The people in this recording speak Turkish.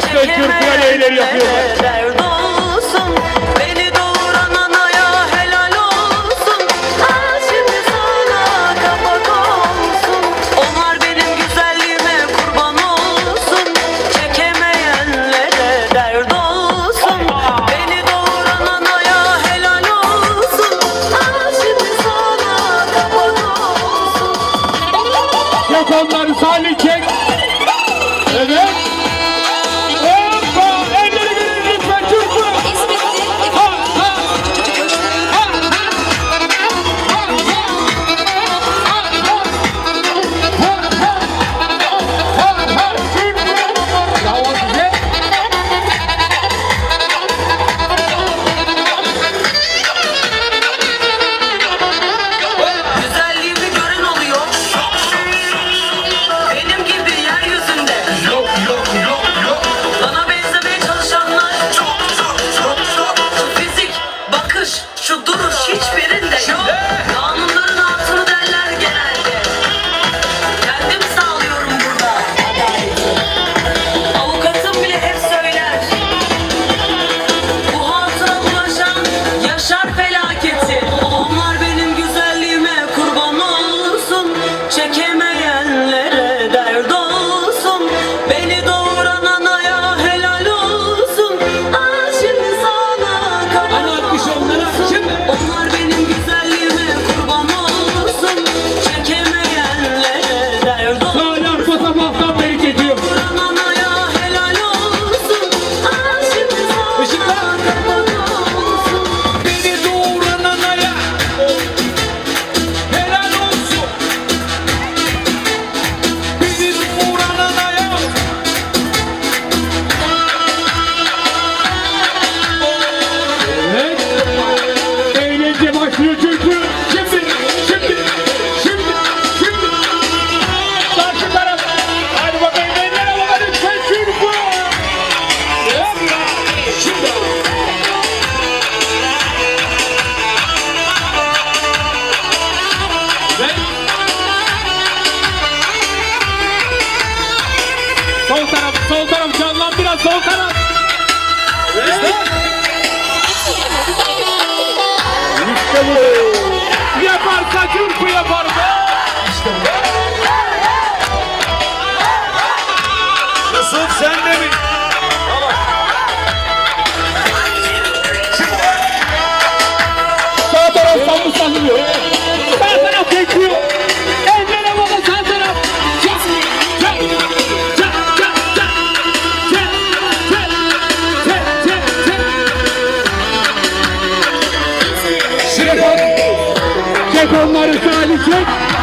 Sokakta kürkülen eyler yapıyorlar. sol taraf canlan biraz sol taraf. Evet. İşte bu. Yapar kaçır bu yapar be. Onları Salih